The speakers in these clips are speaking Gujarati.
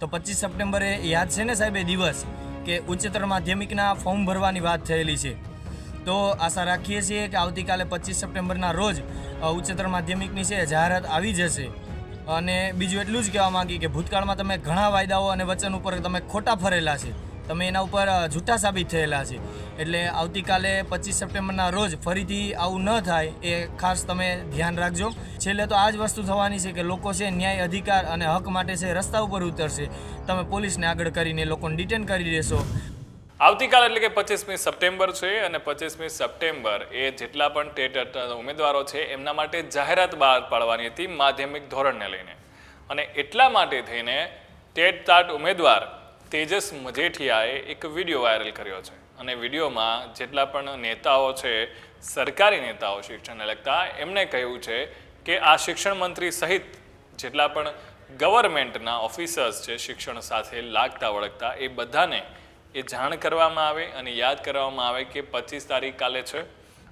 તો પચીસ સપ્ટેમ્બરે યાદ છે ને સાહેબ એ દિવસ કે ઉચ્ચતર માધ્યમિકના ફોર્મ ભરવાની વાત થયેલી છે. તો આશા રાખીએ છીએ કે આવતીકાલે પચીસ સપ્ટેમ્બરના રોજ ઉચ્ચતર માધ્યમિકની છે જાહેરાત આવી જશે. અને બીજું એટલું જ કહેવા માંગી કે ભૂતકાળમાં તમે ઘણા વાયદાઓ અને વચન ઉપર તમે ખોટા ફરેલા છે. તમે એના ઉપર જૂઠા સાબિત થયેલા છે. એટલે આવતીકાલે પચીસ સપ્ટેમ્બરના રોજ ફરીથી આવું ન થાય એ ખાસ તમે ધ્યાન રાખજો. છેલ્લે તો આ જ વસ્તુ થવાની છે કે લોકો છે ન્યાય અધિકાર અને હક માટે છે રસ્તા ઉપર ઉતરશે. તમે પોલીસને આગળ કરીને લોકોને ડિટેન કરી દેશો. આવતીકાલ એટલે કે પચીસમી સપ્ટેમ્બર છે અને પચીસમી સપ્ટેમ્બર એ જેટલા પણ ટેટ ઉમેદવારો છે એમના માટે જાહેરાત બહાર પાડવાની હતી માધ્યમિક ધોરણને લઈને. અને એટલા માટે થઈને ટેટ તાટ ઉમેદવાર તેજસ મજેઠિયાએ એક વીડિયો વાયરલ કર્યો છે. અને વિડીયોમાં જેટલા પણ નેતાઓ છે, સરકારી નેતાઓ શિક્ષણને લગતા એમણે કહ્યું છે કે આ શિક્ષણ મંત્રી સહિત જેટલા પણ ગવર્મેન્ટના ઓફિસર્સ છે, શિક્ષણ સાથે લાગતા વળગતા, એ બધાને એ જાણ કરવામાં આવે અને યાદ કરવામાં આવે કે પચીસ તારીખ કાલે છે.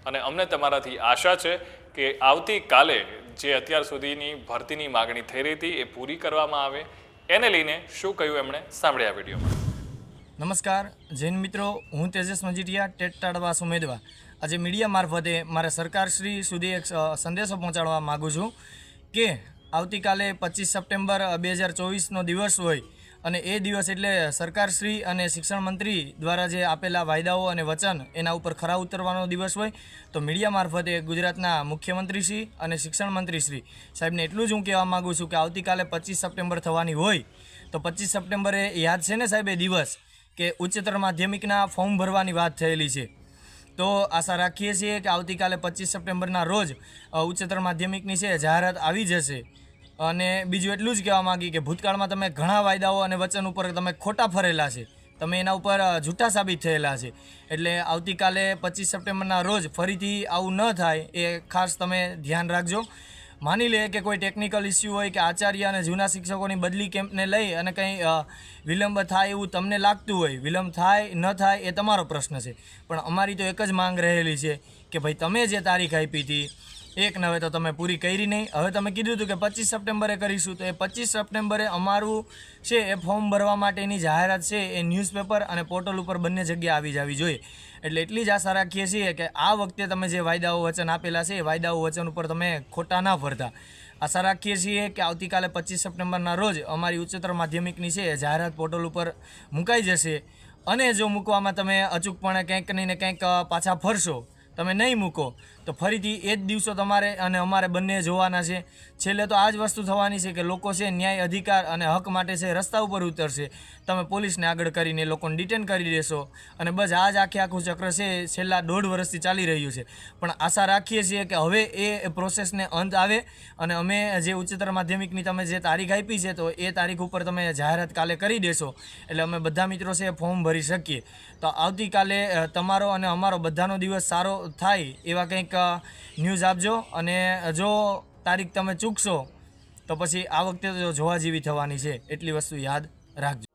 અને અમને તમારાથી આશા છે કે આવતીકાલે જે અત્યાર સુધીની ભરતીની માગણી થઈ રહી હતી, એ પૂરી કરવામાં આવે. એને લઈને શું કહ્યું એમણે? સાંભળ્યા વિડીયોમાં. નમસ્કાર, જૈન મિત્રો, હું તેજસ મજીટિયા ટેટ ટાળવાસ ઉમેદવાર. આજે મીડિયા મારફતે મારે સરકારશ્રી સુધી એક સંદેશો પહોંચાડવા માગું છું કે આવતીકાલે પચીસ સપ્ટેમ્બર બે હજાર ચોવીસનો દિવસ હોય અને એ દિવસ એટલે સરકારશ્રી અને શિક્ષણ મંત્રી દ્વારા જે આપેલા વાયદાઓ અને વચન એના ઉપર ખરા ઉતરવાનો દિવસ હોય, તો મીડિયા મારફતે ગુજરાતના મુખ્યમંત્રીશ્રી અને શિક્ષણ મંત્રીશ્રી સાહેબને એટલું જ હું કહેવા માગું છું કે આવતીકાલે પચીસ સપ્ટેમ્બર થવાની હોય, તો પચીસ સપ્ટેમ્બરે યાદ છે ને સાહેબ એ દિવસ કે ઉચ્ચતર માધ્યમિકના ફોર્મ ભરવાની વાત થયેલી છે? તો આશા રાખીએ છીએ કે આવતીકાલે પચીસ સપ્ટેમ્બરના રોજ ઉચ્ચતર માધ્યમિકની છે, જાહેરાત આવી જશે. અને બીજું એટલું જ કહેવા માંગી કે ભૂતકાળમાં તમે ઘણા વાયદાઓ અને વચન ઉપર તમે ખોટા ફરેલા છે. તમે એના ઉપર જૂઠા સાબિત થયેલા છે. એટલે આવતીકાલે પચીસ સપ્ટેમ્બરના રોજ ફરીથી આવું ન થાય એ ખાસ તમે ધ્યાન રાખજો. માની લે કે કોઈ ટેકનિકલ ઇસ્યુ હોય કે આચાર્ય અને જૂના શિક્ષકોની બદલી કેમ્પને લઈ અને કંઈ વિલંબ થાય એવું તમને લાગતું હોય, વિલંબ થાય, ન થાય એ તમારો પ્રશ્ન છે. પણ અમારી તો એક જ માંગ રહેલી છે કે ભાઈ તમે જે તારીખ આપી હતી એક નવે તો તમે પૂરી કરી નહીં. હવે તમે કીધું હતું કે પચીસ સપ્ટેમ્બરે કરીશું, તો એ પચીસ સપ્ટેમ્બરે અમારું છે, એ ફોર્મ ભરવા માટેની જાહેરાત છે, એ ન્યૂઝપેપર અને પોર્ટલ ઉપર બંને જગ્યાએ આવી જવી જોઈએ. એટલે એટલી જ આશા રાખીએ છીએ કે આ વખતે તમે જે વાયદાઓ વચન આપેલા છે, એ વાયદાઓ વચન ઉપર તમે ખોટા ના ફરતા. આશા રાખીએ છીએ કે આવતીકાલે પચીસ સપ્ટેમ્બરના રોજ અમારી ઉચ્ચતર માધ્યમિકની છે, એ જાહેરાત પોર્ટલ ઉપર મુકાઈ જશે. અને જો મૂકવામાં તમે અચૂકપણે કંઈક ને કંઈક પાછા ફરશો, તમે નહીં મૂકો તો ફરીથી એ જ દિવસો તમારે અને અમારે બંને જોવાના છે. છેલ્લે તો આ જ વસ્તુ થવાની છે કે લોકો છે ન્યાય અધિકાર અને હક માટે છે રસ્તા ઉપર ઉતરશે. તમે પોલીસને આગળ કરીને લોકોને ડિટેન કરી દેશો. અને બસ આ જ આખે આખું ચક્ર છે, છેલ્લા દોઢ વર્ષથી ચાલી રહ્યું છે. પણ આશા રાખીએ છીએ કે હવે એ પ્રોસેસને અંત આવે અને અમે જે ઉચ્ચતર માધ્યમિકની તમે જે તારીખ આપી છે તો એ તારીખ ઉપર તમે જાહેરાત કાલે કરી દેશો. એટલે અમે બધા મિત્રો છે ફોર્મ ભરી શકીએ. તો આવતીકાલે તમારો અને અમારો બધાનો દિવસ સારો થાય એવા કંઈક ન્યૂઝ આપજો અને જો તારીખ તમે ચૂકશો, તો પછી આ વખતે તો જોવા જેવી થવાની છે. એટલી વસ્તુ યાદ રાખજો.